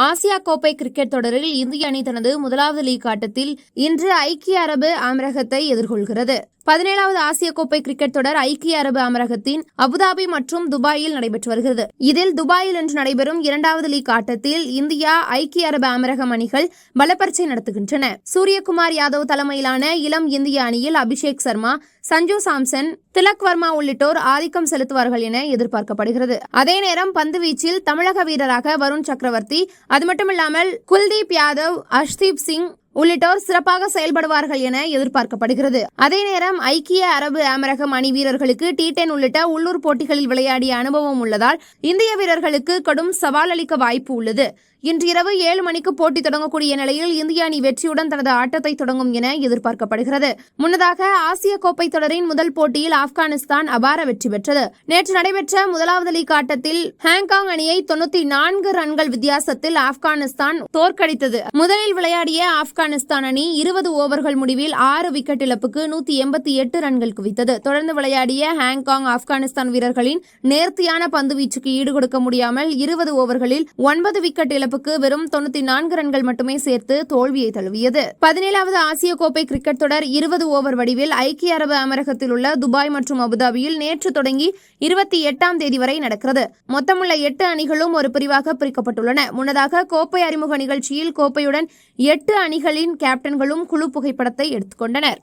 Asia கோப்பை cricket தொடரில் இந்திய அணி தனது முதலாவது லீக் ஆட்டத்தில் இன்று ஐக்கிய அரபு அமரகத்தை எதிர்கொள்கிறது. பதினேழாவது ஆசிய கோப்பை கிரிக்கெட் தொடர் ஐக்கிய அரபு அமரகத்தின் அபுதாபி மற்றும் துபாயில் நடைபெற்று வருகிறது. இதில் துபாயில் இன்று நடைபெறும் இரண்டாவது லீக் ஆட்டத்தில் இந்தியா ஐக்கிய அரபு அமரகம் அணிகள் பலப்பரீட்சை நடத்துகின்றன. சூரியகுமார் யாதவ் தலைமையிலான இளம் இந்திய அணியில் அபிஷேக் சர்மா சஞ்சு சாம்சன் திலக் வர்மா உள்ளிட்டோர் ஆதிக்கம் செலுத்துவார்கள் என எதிர்பார்க்கப்படுகிறது. அதே நேரம் பந்து வீச்சில் தமிழக வீரராக வருண் சக்கரவர்த்தி அது மட்டுமில்லாமல் குல்தீப் யாதவ் அஷ்தீப் சிங் உள்ளிட்டோர் சிறப்பாக செயல்படுவார்கள் என எதிர்பார்க்கப்படுகிறது. அதே நேரம் ஐக்கிய அரபு அமரகம் அணி வீரர்களுக்கு டி டென் உள்ளிட்ட உள்ளூர் போட்டிகளில் விளையாடிய அனுபவம் உள்ளதால் இந்திய வீரர்களுக்கு கடும் சவால் அளிக்க வாய்ப்பு உள்ளது. இன்று இரவு ஏழு மணிக்கு போட்டி தொடங்கக்கூடிய நிலையில் இந்திய அணி வெற்றியுடன் தனது ஆட்டத்தை தொடங்கும் என எதிர்பார்க்கப்படுகிறது. முன்னதாக ஆசிய கோப்பை தொடரின் முதல் போட்டியில் ஆப்கானிஸ்தான் அபார வெற்றி பெற்றது. நேற்று நடைபெற்ற முதலாவது லீக் ஆட்டத்தில் ஹாங்காங் அணியை தொண்ணூத்தி நான்கு ரன்கள் வித்தியாசத்தில் ஆப்கானிஸ்தான் தோற்கடித்தது. முதலில் விளையாடிய ஆப்கான் ஆப்கானிஸ்தான் அணி இருபது ஓவர்கள் முடிவில் ஆறு விக்கெட் இழப்புக்கு நூத்தி எண்பத்தி எட்டு ரன்கள் குவித்தது. தொடர்ந்து விளையாடிய ஹாங்காங் ஆப்கானிஸ்தான் வீரர்களின் நேர்த்தியான பந்து வீச்சுக்கு ஈடுகொடுக்க முடியாமல் இருபது ஓவர்களில் ஒன்பது விக்கெட் இழப்புக்கு வெறும் தொண்ணூத்தி நான்கு ரன்கள் மட்டுமே சேர்த்து தோல்வியை தழுவியது. பதினேழாவது ஆசிய கோப்பை கிரிக்கெட் தொடர் இருபது ஓவர் வடிவில் ஐக்கிய அரபு அமரகத்தில் உள்ள துபாய் மற்றும் அபுதாபியில் நேற்று தொடங்கி இருபத்தி எட்டாம் தேதி வரை நடக்கிறது. மொத்தமுள்ள எட்டு அணிகளும் ஒரு பிரிவாக பிரிக்கப்பட்டுள்ளன. முன்னதாக கோப்பை அறிமுக நிகழ்ச்சியில் கோப்பையுடன் எட்டு அணிகள் அணிகளின் கேப்டன்களும் குழு புகைப்படத்தை எடுத்துக்கொண்டனர்.